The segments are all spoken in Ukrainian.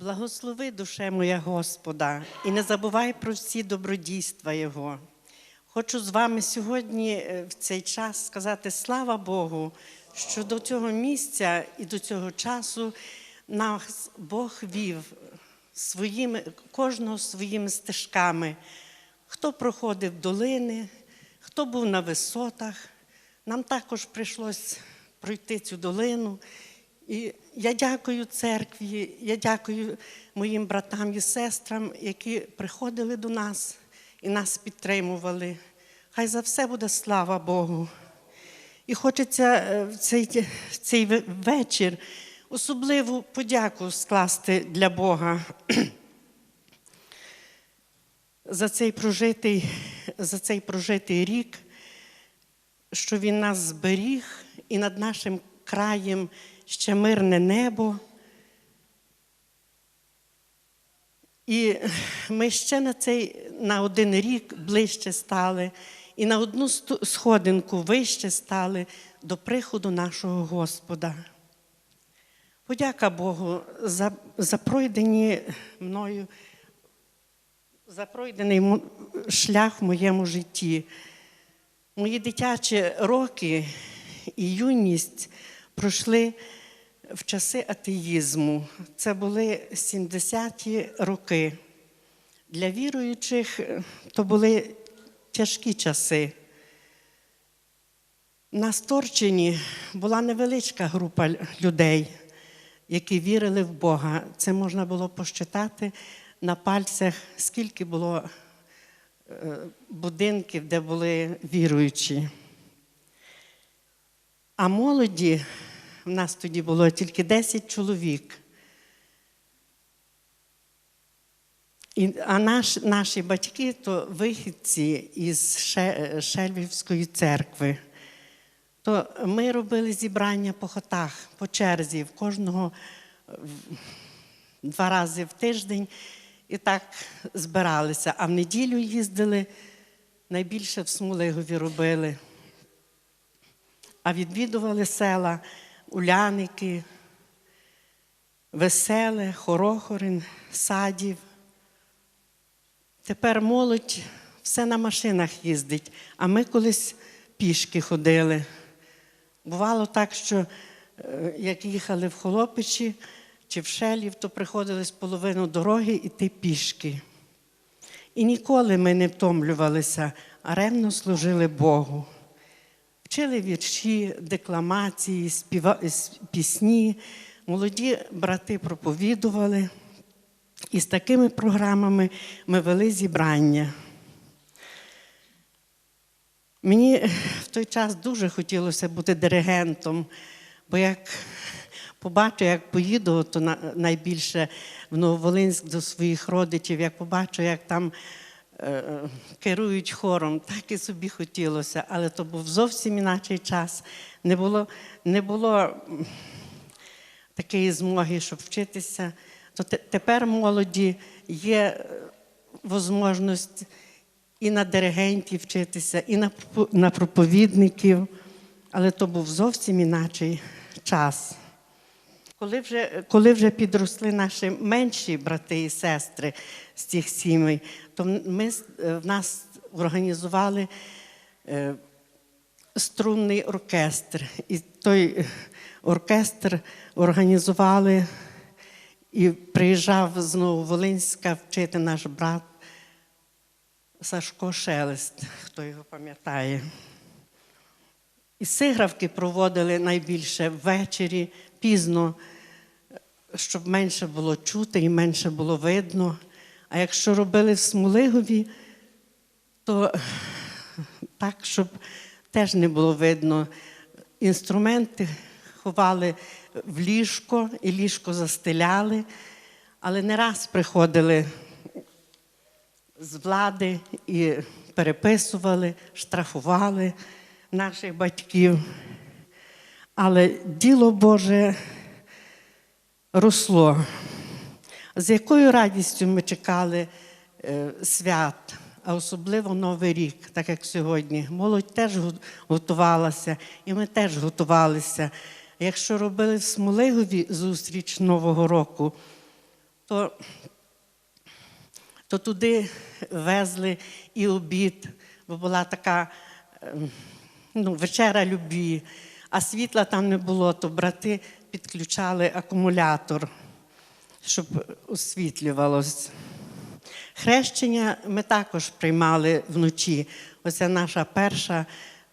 Благослови душе моя Господа, і не забувай про всі добродійства Його. Хочу з вами сьогодні е, в цей час сказати слава Богу, що до цього місця і до цього часу нас Бог вів своїми, кожного своїми стежками. Хто проходив долини, хто був на висотах. Нам також прийшлось пройти цю долину. І я дякую церкві, я дякую моїм братам і сестрам, які приходили до нас і нас підтримували. Хай за все буде слава Богу. І хочеться е, в цей, в цей вечір особливу подяку скласти для Бога за цей прожитий, за цей прожитий рік, що Він нас зберіг і над нашим краєм ще мирне небо. І ми ще на цей на один рік ближче стали, і на одну сходинку вище стали до приходу нашого Господа. Подяка Богу за, за пройдені мною, за пройдений шлях в моєму житті. Мої дитячі роки і юність пройшли в часи атеїзму. Це були 70-ті роки. Для віруючих е, то були тяжкі часи. На Сторчині була невеличка група людей, які вірили в Бога. Це можна було посчитати на пальцях, скільки було е, будинків, де були віруючі. А молоді в нас тоді було тільки 10 чоловік. І, а наш, наші батьки то вихідці із Шельвівської церкви. То ми робили зібрання по хотах, по черзі, в кожного два рази в тиждень. І так збиралися. А в неділю їздили, найбільше в Смолигові робили а відвідували села Уляники, Веселе, Хорохорин, Садів. Тепер молодь все на машинах їздить, а ми колись пішки ходили. Бувало так, що е, як їхали в Холопичі чи в Шелів, то приходилось половину дороги йти пішки. І ніколи ми не втомлювалися, а ревно служили Богу. Вчили вірші, декламації, співа... пісні. Молоді брати проповідували. І з такими програмами ми вели зібрання. Мені в той час дуже хотілося бути диригентом, бо як побачу, як поїду, то найбільше в Нововолинськ до своїх родичів, як побачу, як там е, керують хором, так і собі хотілося, але то був зовсім інакший час. Не було, не було такої змоги, щоб вчитися. То тепер молоді є можливість і на диригентів вчитися, і на, на проповідників, але то був зовсім інакший час. Коли вже, коли вже підросли наші менші брати і сестри з цих сімей, то ми е, в нас організували е, струнний оркестр. І той оркестр організували і приїжджав з Нововолинська вчити наш брат Сашко Шелест, хто його пам'ятає. І сигравки проводили найбільше ввечері, пізно, щоб менше було чути і менше було видно. А якщо робили в Смолигові, то так, щоб теж не було видно. Інструменти ховали в ліжко, і ліжко застеляли, але не раз приходили з влади і переписували, штрафували наших батьків. Але діло Боже росло. З якою радістю ми чекали е, свят, а особливо Новий рік, так як сьогодні. Молодь теж готувалася, і ми теж готувалися. Якщо робили в Смолигові зустріч Нового року, то, то туди везли і обід, бо була така ем, ну, вечера любві, а світла там не було, то брати підключали акумулятор, щоб освітлювалось. Хрещення ми також приймали вночі. Оце наша перша,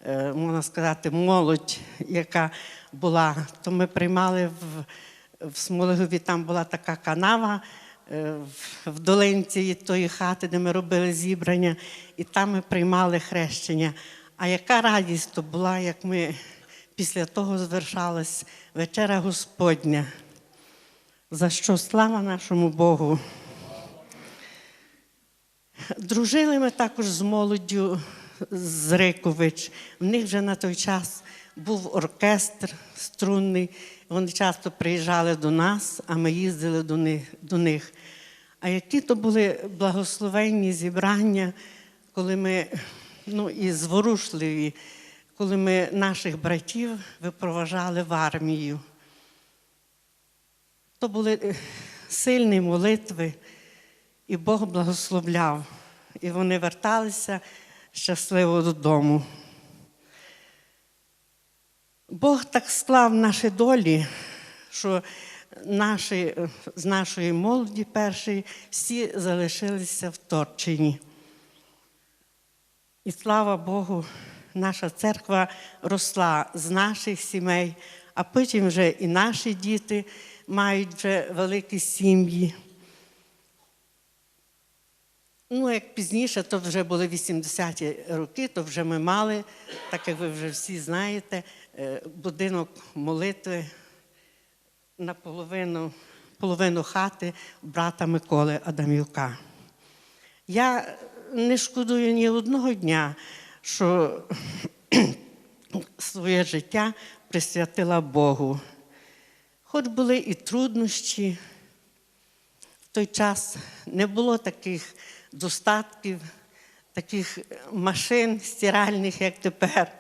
е, можна сказати, молодь, яка була. То ми приймали в, в Смолегові, там була така канава е, в- долинці тої хати, де ми робили зібрання, і там ми приймали хрещення. А яка радість то була, як ми після того звершалась вечеря Господня. За що слава нашому Богу. Дружили ми також з молоддю з Рикович. В них вже на той час був оркестр струнний. Вони часто приїжджали до нас, а ми їздили до них. До них. А які то були благословенні зібрання, коли ми ну, і зворушливі, коли ми наших братів випроважали в армію. То були е, сильні молитви, і Бог благословляв. І вони верталися щасливо додому. Бог так склав наші долі, що наші, е, з нашої молоді першої всі залишилися в Торчині. І слава Богу, наша церква росла з наших сімей, а потім вже і наші діти мають вже великі сім'ї. Ну, як пізніше, то вже були 80-ті роки, то вже ми мали, так як ви вже всі знаєте, е, будинок молитви на половину, половину хати брата Миколи Адамюка. Я не шкодую ні одного дня, що своє життя присвятила Богу. Хоч були і труднощі, в той час не було таких достатків, таких машин стиральних, як тепер.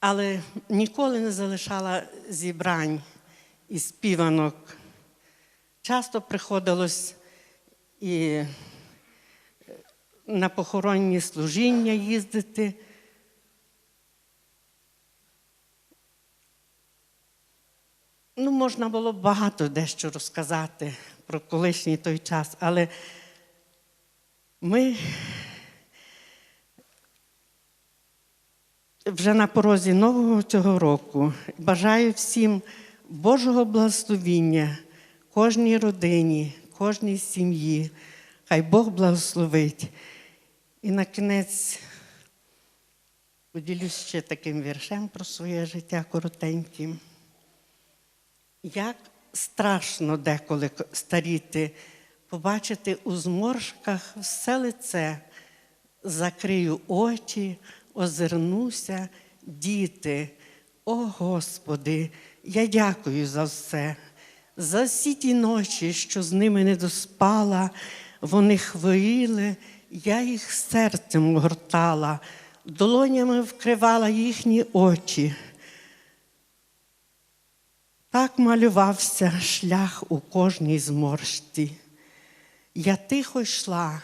Але ніколи не залишала зібрань і співанок. Часто приходилось і на похоронні служіння їздити. Ну, можна було багато дещо розказати про колишній той час, але ми вже на порозі нового цього року бажаю всім Божого благословіння кожній родині, кожній сім'ї. Хай Бог благословить. І на кінець поділюсь ще таким віршем про своє життя коротеньким. Як страшно деколи старіти, побачити у зморшках все лице, закрию очі, озирнуся, діти. О Господи, я дякую за все, за всі ті ночі, що з ними не доспала, вони хворіли, я їх серцем гортала, долонями вкривала їхні очі. Так малювався шлях у кожній зморшці. Я тихо йшла,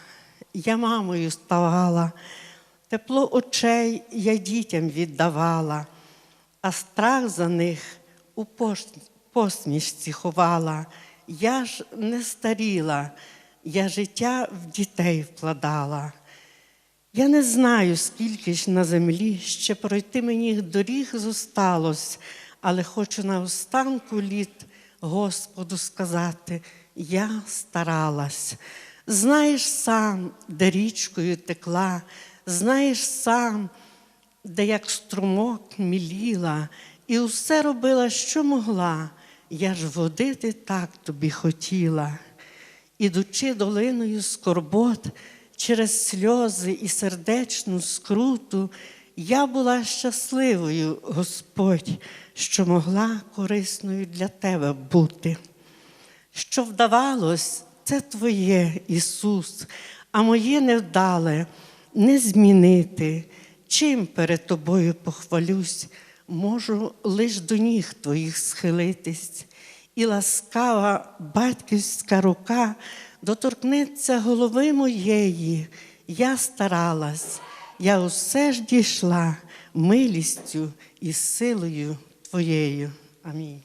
я мамою ставала, тепло очей я дітям віддавала, а страх за них у посмішці ховала. Я ж не старіла, я життя в дітей вкладала. Я не знаю, скільки ж на землі ще пройти мені доріг зосталось, але хочу на останку літ Господу сказати, я старалась. Знаєш сам, де річкою текла, знаєш сам, де як струмок міліла, і усе робила, що могла. Я ж водити так тобі хотіла. Ідучи долиною скорбот, через сльози і сердечну скруту, я була щасливою, Господь, що могла корисною для тебе бути. Що вдавалось, це Твоє, Ісус, а моє невдале не змінити. Чим перед тобою похвалюсь, можу лиш до ніг твоїх схилитись і ласкава батьківська рука доторкнеться голови моєї. Я старалась, я усе ж дійшла милістю і силою Твоєю. Амінь.